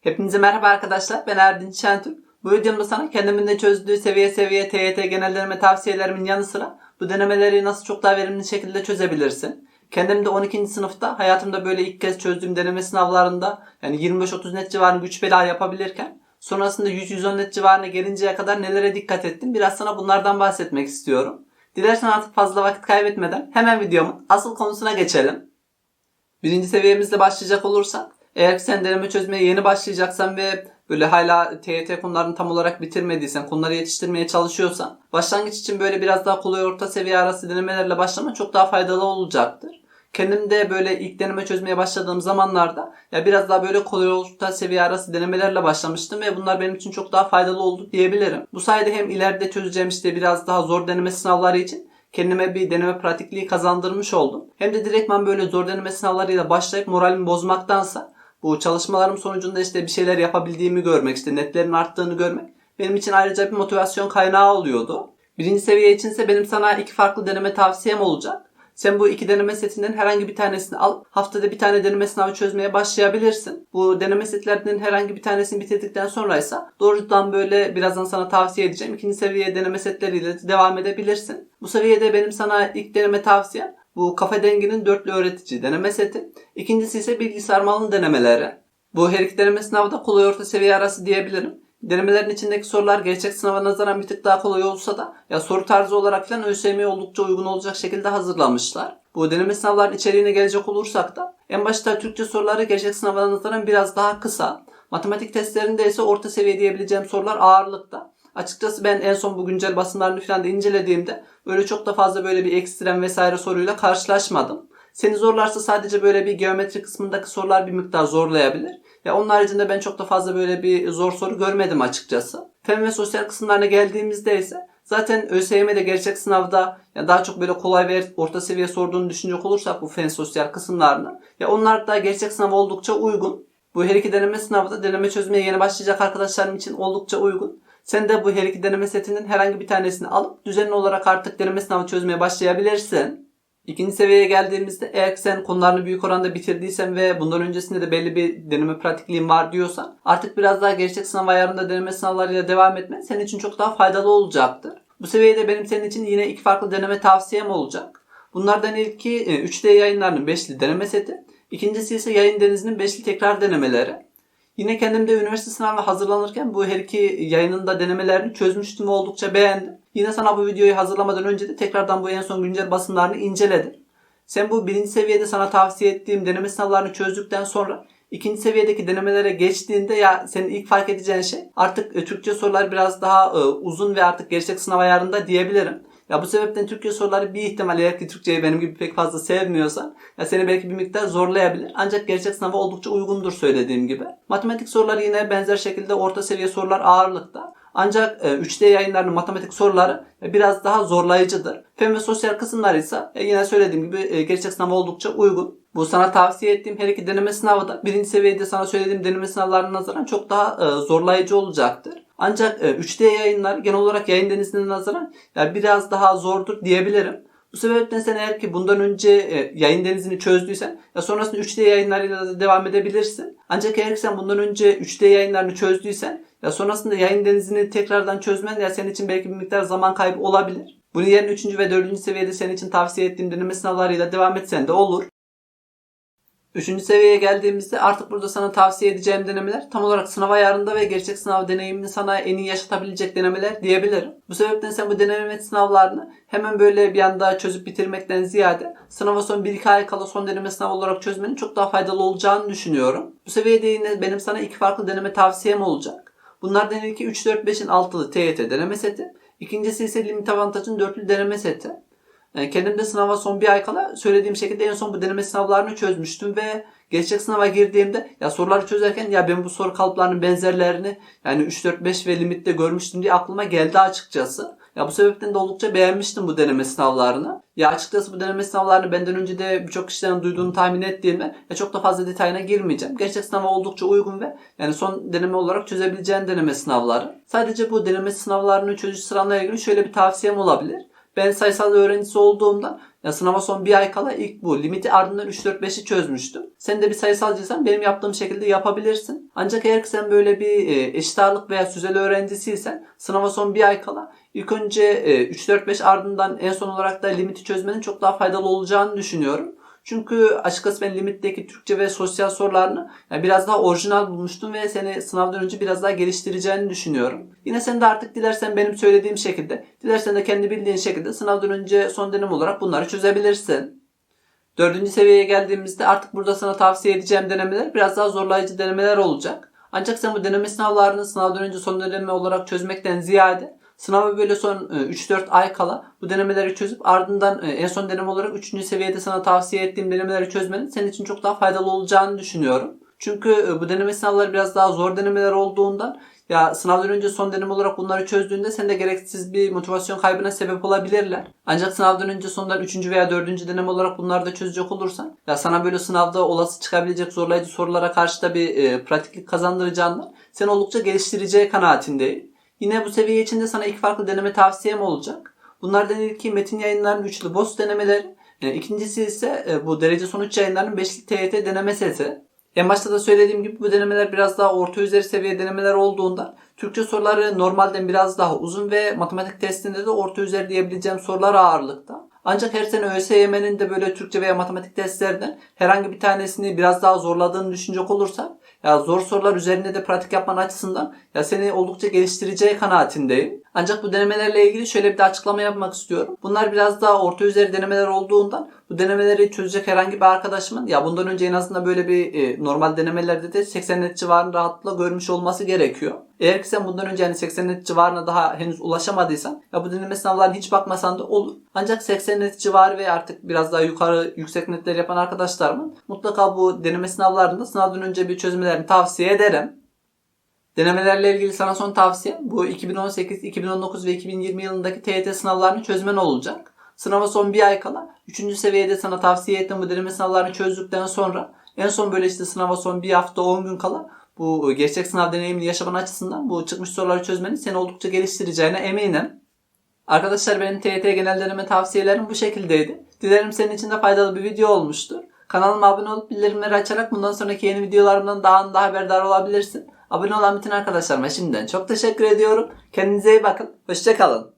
Hepinize merhaba arkadaşlar. Ben Erdinç Şentürk. Bu videomda sana kendimin de çözdüğü seviye seviye TYT genel deneme tavsiyelerimin yanı sıra bu denemeleri nasıl çok daha verimli şekilde çözebilirsin. Kendim de 12. sınıfta hayatımda böyle ilk kez çözdüğüm deneme sınavlarında yani 25-30 net civarında güç bela yapabilirken sonrasında 100-110 net civarına gelinceye kadar nelere dikkat ettim biraz sana bunlardan bahsetmek istiyorum. Dilersen artık fazla vakit kaybetmeden hemen videomun asıl konusuna geçelim. Birinci seviyemizle başlayacak olursak eğer sen deneme çözmeye yeni başlayacaksan ve böyle hala TYT konularını tam olarak bitirmediysen, konuları yetiştirmeye çalışıyorsan başlangıç için böyle biraz daha kolay orta seviye arası denemelerle başlaman çok daha faydalı olacaktır. Kendim de böyle ilk deneme çözmeye başladığım zamanlarda ya biraz daha böyle kolay orta seviye arası denemelerle başlamıştım ve bunlar benim için çok daha faydalı oldu diyebilirim. Bu sayede hem ileride çözeceğim işte biraz daha zor deneme sınavları için kendime bir deneme pratikliği kazandırmış oldum. Hem de direktman böyle zor deneme sınavlarıyla başlayıp moralimi bozmaktansa bu çalışmalarım sonucunda işte bir şeyler yapabildiğimi görmek, işte netlerin arttığını görmek benim için ayrıca bir motivasyon kaynağı oluyordu. Birinci seviye içinse benim sana iki farklı deneme tavsiyem olacak. Sen bu iki deneme setinden herhangi bir tanesini al. Haftada bir tane deneme sınavı çözmeye başlayabilirsin. Bu deneme setlerinin herhangi bir tanesini bitirdikten sonra ise doğrudan böyle birazdan sana tavsiye edeceğim. ikinci seviye deneme setleriyle devam edebilirsin. Bu seviyede benim sana ilk deneme tavsiyem bu kafa denginin dörtlü öğretici deneme seti. İkincisi ise bilgisayar malının denemeleri. Bu her iki deneme sınavı kolay orta seviye arası diyebilirim. Denemelerin içindeki sorular gerçek sınava nazaran bir tık daha kolay olsa da ya soru tarzı olarak falan ÖSYM'ye oldukça uygun olacak şekilde hazırlamışlar. Bu deneme sınavların içeriğine gelecek olursak da en başta Türkçe soruları gerçek sınava nazaran biraz daha kısa. Matematik testlerinde ise orta seviye diyebileceğim sorular ağırlıkta. Açıkçası ben en son bu güncel basınlarını falan da incelediğimde böyle çok da fazla böyle bir ekstrem vesaire soruyla karşılaşmadım. Seni zorlarsa sadece böyle bir geometri kısmındaki sorular bir miktar zorlayabilir. Ya onun haricinde ben çok da fazla böyle bir zor soru görmedim açıkçası. Fen ve sosyal kısımlarına geldiğimizde ise zaten ÖSYM'de gerçek sınavda ya daha çok böyle kolay ve orta seviye sorduğunu düşünecek olursak bu fen sosyal kısımlarını ya onlar da gerçek sınav oldukça uygun. Bu her iki deneme sınavı da deneme çözmeye yeni başlayacak arkadaşlarım için oldukça uygun. Sen de bu her iki deneme setinden herhangi bir tanesini alıp düzenli olarak artık deneme sınavı çözmeye başlayabilirsin. İkinci seviyeye geldiğimizde eğer sen konularını büyük oranda bitirdiysen ve bundan öncesinde de belli bir deneme pratikliğin var diyorsan artık biraz daha gerçek sınav ayarında deneme sınavlarıyla devam etmen senin için çok daha faydalı olacaktır. Bu seviyede benim senin için yine iki farklı deneme tavsiyem olacak. Bunlardan ilki 3D yayınlarının 5'li deneme seti. İkincisi ise yayın denizinin 5'li tekrar denemeleri. Yine kendim de üniversite sınavına hazırlanırken bu her iki yayınında denemelerini çözmüştüm ve oldukça beğendim. Yine sana bu videoyu hazırlamadan önce de tekrardan bu en son güncel basımlarını inceledim. Sen bu birinci seviyede sana tavsiye ettiğim deneme sınavlarını çözdükten sonra ikinci seviyedeki denemelere geçtiğinde ya senin ilk fark edeceğin şey artık e, Türkçe sorular biraz daha e, uzun ve artık gerçek sınav ayarında diyebilirim. Ya bu sebepten Türkçe soruları bir ihtimal eğer ki Türkçeyi benim gibi pek fazla sevmiyorsan ya seni belki bir miktar zorlayabilir. Ancak gerçek sınava oldukça uygundur söylediğim gibi. Matematik soruları yine benzer şekilde orta seviye sorular ağırlıkta. Ancak 3D yayınlarının matematik soruları biraz daha zorlayıcıdır. Fen ve sosyal kısımlar ise e, yine söylediğim gibi e, gerçek sınava oldukça uygun. Bu sana tavsiye ettiğim her iki deneme sınavı da birinci seviyede sana söylediğim deneme sınavlarına nazaran çok daha e, zorlayıcı olacaktır. Ancak 3D yayınlar genel olarak yayın denizine nazaran yani biraz daha zordur diyebilirim. Bu sebepten sen eğer ki bundan önce yayın denizini çözdüysen ya sonrasında 3D yayınlarıyla da devam edebilirsin. Ancak eğer ki sen bundan önce 3D yayınlarını çözdüysen ya sonrasında yayın denizini tekrardan çözmen ya senin için belki bir miktar zaman kaybı olabilir. Bunun yerine 3. ve 4. seviyede senin için tavsiye ettiğim deneme sınavlarıyla devam etsen de olur. Üçüncü seviyeye geldiğimizde artık burada sana tavsiye edeceğim denemeler tam olarak sınav ayarında ve gerçek sınav deneyimini sana en iyi yaşatabilecek denemeler diyebilirim. Bu sebepten sen bu deneme sınavlarını hemen böyle bir anda çözüp bitirmekten ziyade sınava son 1-2 ay kala son deneme sınavı olarak çözmenin çok daha faydalı olacağını düşünüyorum. Bu seviyede yine benim sana iki farklı deneme tavsiyem olacak. Bunlardan ilki 3, 4, 5'in altılı TYT deneme seti. İkincisi ise limit avantajın dörtlü deneme seti. Yani kendim de sınava son bir ay kala söylediğim şekilde en son bu deneme sınavlarını çözmüştüm ve gerçek sınava girdiğimde ya soruları çözerken ya ben bu soru kalıplarının benzerlerini yani 3, 4, 5 ve limitte görmüştüm diye aklıma geldi açıkçası. Ya bu sebepten de oldukça beğenmiştim bu deneme sınavlarını. Ya açıkçası bu deneme sınavlarını benden önce de birçok kişiden duyduğunu tahmin ettiğimde ya çok da fazla detayına girmeyeceğim. Gerçek sınava oldukça uygun ve yani son deneme olarak çözebileceğin deneme sınavları. Sadece bu deneme sınavlarını çözüş sıranla ilgili şöyle bir tavsiyem olabilir. Ben sayısal öğrencisi olduğumda ya sınava son bir ay kala ilk bu limiti ardından 3-4-5'i çözmüştüm. Sen de bir sayısalcıysan benim yaptığım şekilde yapabilirsin. Ancak eğer ki sen böyle bir e, eşit ağırlık veya süzeli öğrencisiysen sınava son bir ay kala ilk önce e, 3-4-5 ardından en son olarak da limiti çözmenin çok daha faydalı olacağını düşünüyorum. Çünkü açıkçası ben limitteki Türkçe ve sosyal sorularını yani biraz daha orijinal bulmuştum ve seni sınavdan önce biraz daha geliştireceğini düşünüyorum. Yine sen de artık dilersen benim söylediğim şekilde, dilersen de kendi bildiğin şekilde sınavdan önce son dönem olarak bunları çözebilirsin. Dördüncü seviyeye geldiğimizde artık burada sana tavsiye edeceğim denemeler biraz daha zorlayıcı denemeler olacak. Ancak sen bu deneme sınavlarını sınavdan önce son deneme olarak çözmekten ziyade Sınava böyle son 3-4 ay kala bu denemeleri çözüp ardından e, en son deneme olarak 3. seviyede sana tavsiye ettiğim denemeleri çözmenin senin için çok daha faydalı olacağını düşünüyorum. Çünkü e, bu deneme sınavları biraz daha zor denemeler olduğundan ya sınavdan önce son deneme olarak bunları çözdüğünde sen de gereksiz bir motivasyon kaybına sebep olabilirler. Ancak sınavdan önce sondan 3. veya 4. deneme olarak bunları da çözecek olursan ya sana böyle sınavda olası çıkabilecek zorlayıcı sorulara karşı da bir e, pratiklik kazandıracağından seni oldukça geliştireceği kanaatindeyim. Yine bu seviye içinde sana iki farklı deneme tavsiyem olacak. Bunlardan ilki metin yayınlarının üçlü BOS denemeleri. E, İkincisi ise e, bu derece sonuç yayınlarının beşli TYT deneme seti. En başta da söylediğim gibi bu denemeler biraz daha orta üzeri seviye denemeler olduğunda Türkçe soruları normalden biraz daha uzun ve matematik testinde de orta üzeri diyebileceğim sorular ağırlıkta. Ancak her sene ÖSYM'nin de böyle Türkçe veya matematik testlerinden herhangi bir tanesini biraz daha zorladığını düşünecek olursak ya zor sorular üzerinde de pratik yapman açısından ya seni oldukça geliştireceği kanaatindeyim. Ancak bu denemelerle ilgili şöyle bir de açıklama yapmak istiyorum. Bunlar biraz daha orta üzeri denemeler olduğundan bu denemeleri çözecek herhangi bir arkadaşımın ya bundan önce en azından böyle bir e, normal denemelerde de 80 net civarını rahatlıkla görmüş olması gerekiyor. Eğer ki sen bundan önce yani 80 net civarına daha henüz ulaşamadıysan ya bu deneme sınavlarına hiç bakmasan da olur. Ancak 80 net civarı ve artık biraz daha yukarı yüksek netler yapan arkadaşlarımın mutlaka bu deneme sınavlarında sınavdan önce bir çözmelerini tavsiye ederim. Denemelerle ilgili sana son tavsiyem bu 2018, 2019 ve 2020 yılındaki TYT sınavlarını çözmen olacak. Sınava son bir ay kala 3. seviyede sana tavsiye ettiğim bu deneme sınavlarını çözdükten sonra en son böyle işte sınava son bir hafta 10 gün kala bu gerçek sınav deneyimini yaşaman açısından bu çıkmış soruları çözmenin seni oldukça geliştireceğine eminim. Arkadaşlar benim TYT genel deneme tavsiyelerim bu şekildeydi. Dilerim senin için de faydalı bir video olmuştur. Kanalıma abone olup bildirimleri açarak bundan sonraki yeni videolarımdan daha da haberdar olabilirsin. Abone olan bütün arkadaşlarıma şimdiden çok teşekkür ediyorum. Kendinize iyi bakın. Hoşçakalın.